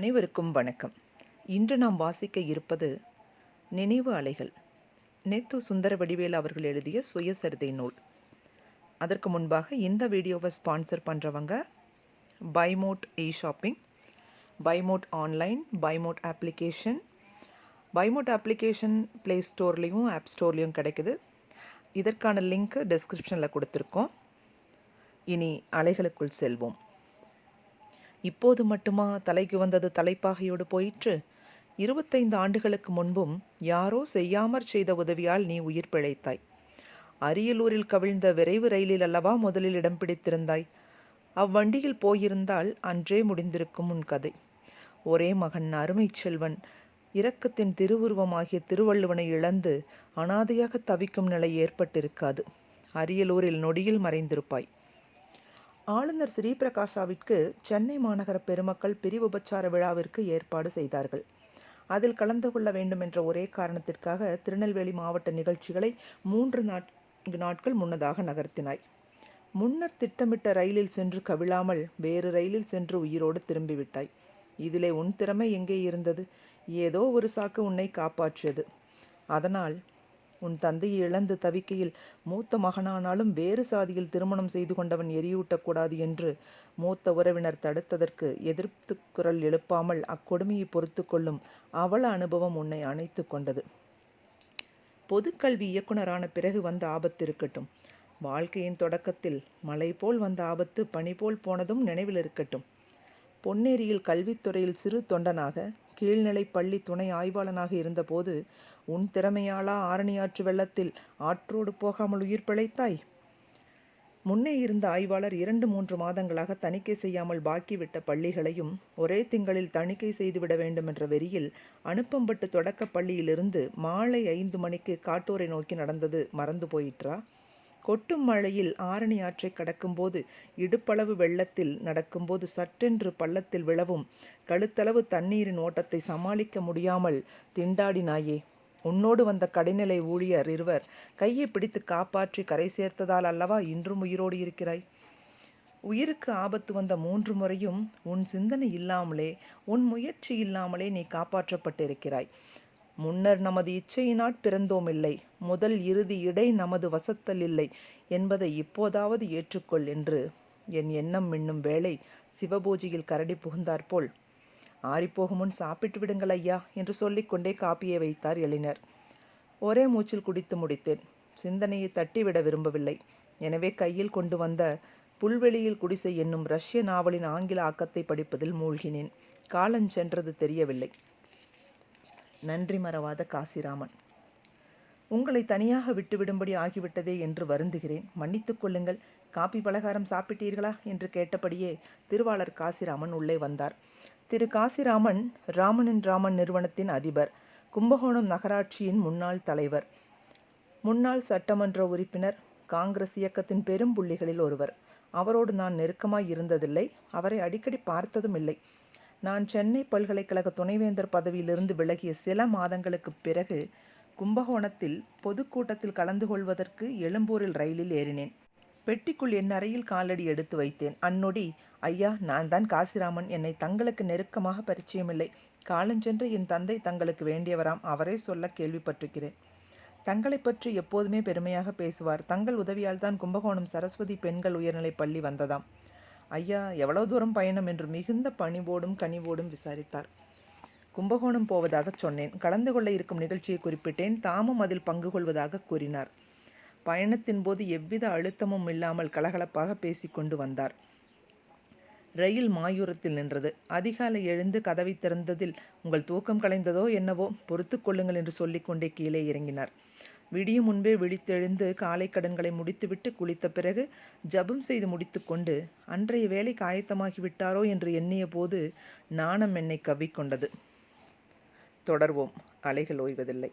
அனைவருக்கும் வணக்கம். இன்று நாம் வாசிக்க இருப்பது நினைவு அலைகள். நேத்து சுந்தர வடிவேல் அவர்கள் எழுதிய சுயசரிதை நூல். அதற்கு முன்பாக இந்த வீடியோவை ஸ்பான்சர் பண்ணுறவங்க Bymod e shopping Bymod online Bymod application Bymod application play ஸ்டோர்லேயும் app ஸ்டோர்லேயும் கிடைக்குது. இதற்கான லிங்க் டிஸ்கிரிப்ஷனில் கொடுத்துருக்கோம். இனி அலைகளுக்குள் செல்வோம். இப்போது மட்டுமா தலைக்கு வந்தது தலைப்பாகையோடு போயிற்று? இருபத்தைந்து ஆண்டுகளுக்கு முன்பும் யாரோ செய்யாமற் செய்த உதவியால் நீ உயிர் பிழைத்தாய். அரியலூரில் கவிழ்ந்த விரைவு ரயிலில் அல்லவா முதலில் இடம் பிடித்திருந்தாய்? அவ்வண்டியில் போயிருந்தால் அன்றே முடிந்திருக்கும் உன் கதை. ஒரே மகன் அருமை செல்வன் இரக்கத்தின் திருவுருவமாகிய திருவள்ளுவனை இழந்து அனாதையாக தவிக்கும் நிலை ஏற்பட்டிருக்காது. அரியலூரில் நொடியில் மறைந்திருப்பாய். ஆளுநர் ஸ்ரீபிரகாஷாவிற்கு சென்னை மாநகர பெருமக்கள் பிரிவு உபச்சார விழாவிற்கு ஏற்பாடு செய்தார்கள். அதில் கலந்து கொள்ள வேண்டும் என்ற ஒரே காரணத்திற்காக திருநெல்வேலி மாவட்ட நிகழ்ச்சிகளை மூன்று நான்கு நாட்கள் முன்னதாக நகர்த்தினாய். முன்னர் திட்டமிட்ட ரயிலில் சென்று கவிழாமல் வேறு ரயிலில் சென்று உயிரோடு திரும்பிவிட்டாய். இதிலே உன் திறமை எங்கே இருந்தது? ஏதோ ஒரு சாக்கு உன்னை காப்பாற்றியது. அதனால் உன் தந்தையை இழந்து தவிக்கையில் மூத்த மகனானாலும் வேறு சாதியில் திருமணம் செய்து கொண்டவன் எரியூட்டக்கூடாது என்று மூத்த உறவினர் தடுத்ததற்கு எதிர்த்து குரல் எழுப்பாமல் அக்கொடுமையை பொறுத்து கொள்ளும் அவல அனுபவம் உன்னை அணைத்து கொண்டது. பொதுக்கல்வி இயக்குனரான பிறகு வந்த ஆபத்து இருக்கட்டும். வாழ்க்கையின் தொடக்கத்தில் மலை போல் வந்த ஆபத்து பனி போல் போனதும் நினைவில் இருக்கட்டும். பொன்னேரியில் கல்வித்துறையில் சிறு தொண்டனாக கீழ்நிலை பள்ளி துணை ஆய்வாளனாக இருந்தபோது உன் திறமையாளா ஆரணியாற்று வெள்ளத்தில் ஆற்றோடு போகாமல் உயிர் பிழைத்தாய்? முன்னே இருந்த ஆய்வாளர் இரண்டு மூன்று மாதங்களாக தணிக்கை செய்யாமல் பாக்கிவிட்ட பள்ளிகளையும் ஒரே திங்களில் தணிக்கை செய்துவிட வேண்டும் என்ற வெறியில் அனுப்பம்பட்டு தொடக்க பள்ளியிலிருந்து மாலை ஐந்து மணிக்கு காட்டூரை நோக்கி நடந்தது மறந்து போயிற்றா? கொட்டும் மழையில் ஆரணி ஆற்றை கடக்கும்போது இடுப்பளவு வெள்ளத்தில் நடக்கும்போது சற்றென்று பள்ளத்தில் விழவும் கழுத்தளவு தண்ணீரின் ஓட்டத்தை சமாளிக்க முடியாமல் திண்டாடினாயே. உன்னோடு வந்த கடைநிலை ஊழியர் இருவர் கையை பிடித்து காப்பாற்றி கரை சேர்த்ததால் அல்லவா இன்றும் உயிரோடு இருக்கிறாய்? உயிருக்கு ஆபத்து வந்த மூன்று முறையும் உன் சிந்தனை இல்லாமலே உன் முயற்சி இல்லாமலே நீ காப்பாற்றப்பட்டிருக்கிறாய். முன்னர் நமது இச்சையினால் பிறந்தோமில்லை முதல் இறுதி இடை நமது வசத்தல் இல்லை என்பதை இப்போதாவது ஏற்றுக்கொள் என்று என் எண்ணம் மின்னும் வேளை சிவபூஜையில் கரடி புகுந்தாற்போல் ஆறிப்போகும் முன் சாப்பிட்டு விடுங்கள் ஐயா என்று சொல்லிக்கொண்டே காப்பியை வைத்தார் எழினர். ஒரே மூச்சில் குடித்து முடித்தேன். சிந்தனையை தட்டிவிட விரும்பவில்லை. எனவே கையில் கொண்டு வந்த புல்வெளியில் குடிசை என்னும் ரஷ்ய நாவலின் ஆங்கில ஆக்கத்தை படிப்பதில் மூழ்கினேன். காலஞ்சென்றது தெரியவில்லை. நன்றி மறவாத காசிராமன். உங்களை தனியாக விட்டுவிடும்படி ஆகிவிட்டதே என்று வருந்துகிறேன். மன்னித்துக் கொள்ளுங்கள். காப்பி பலகாரம் சாப்பிட்டீர்களா? என்று கேட்டபடியே திருவாளர் காசிராமன் உள்ளே வந்தார். திரு காசிராமன் ராமனின் ராமன் நிறுவனத்தின் அதிபர் கும்பகோணம் நகராட்சியின் முன்னாள் தலைவர். முன்னாள் சட்டமன்ற உறுப்பினர் காங்கிரஸ் இயக்கத்தின் பெரும் புள்ளிகளில் ஒருவர். அவரோடு நான் நெருக்கமாய் இருந்ததில்லை. அவரை அடிக்கடி பார்த்ததும் இல்லை. நான் சென்னை பல்கலைக்கழக துணைவேந்தர் பதவியிலிருந்து விலகிய சில மாதங்களுக்கு பிறகு கும்பகோணத்தில் பொதுக்கூட்டத்தில் கலந்து கொள்வதற்கு எழும்பூரில் ரயிலில் ஏறினேன். பெட்டிக்குள் என் அறையில் காலடி எடுத்து வைத்தேன். அந்நொடி ஐயா நான் தான் காசிராமன். என்னை தங்களுக்கு நெருக்கமாக பரிச்சயமில்லை. காலஞ்சென்று என் தந்தை தங்களுக்கு வேண்டியவராம். அவரே சொல்ல கேள்விப்பட்டிருக்கிறேன். தங்களை பற்றி எப்போதுமே பெருமையாக பேசுவார். தங்கள் உதவியால் தான் கும்பகோணம் சரஸ்வதி பெண்கள் உயர்நிலைப் பள்ளி வந்ததாம். ஐயா எவ்வளவு தூரம் பயணம்? என்று மிகுந்த பணிவோடும் கனிவோடும் விசாரித்தார். கும்பகோணம் போவதாகச் சொன்னேன். கலந்து கொள்ள இருக்கும் நிகழ்ச்சியை குறிப்பிட்டேன். தாமும் அதில் பங்கு கொள்வதாக கூறினார். பயணத்தின் போது எவ்வித அழுத்தமும் இல்லாமல் கலகலப்பாக பேசிக்கொண்டு வந்தார். ரயில் மாயூரத்தில் நின்றது. அதிகாலை எழுந்து கதவை திறந்ததில் உங்கள் தூக்கம் கலைந்ததோ என்னவோ? பொறுத்து கொள்ளுங்கள் என்று சொல்லிக்கொண்டே கீழே இறங்கினார். விடியும் முன்பே விழித்தெழுந்து காலை கடன்களை முடித்துவிட்டு குளித்த பிறகு ஜபம் செய்து முடித்துக்கொண்டு அன்றைய வேலை காயத்தமாகி விட்டாரோ? என்று எண்ணிய போது நாணம் என்னை கவ்விக்கொண்டது தொடர்வோம். அலைகள் ஓய்வதில்லை.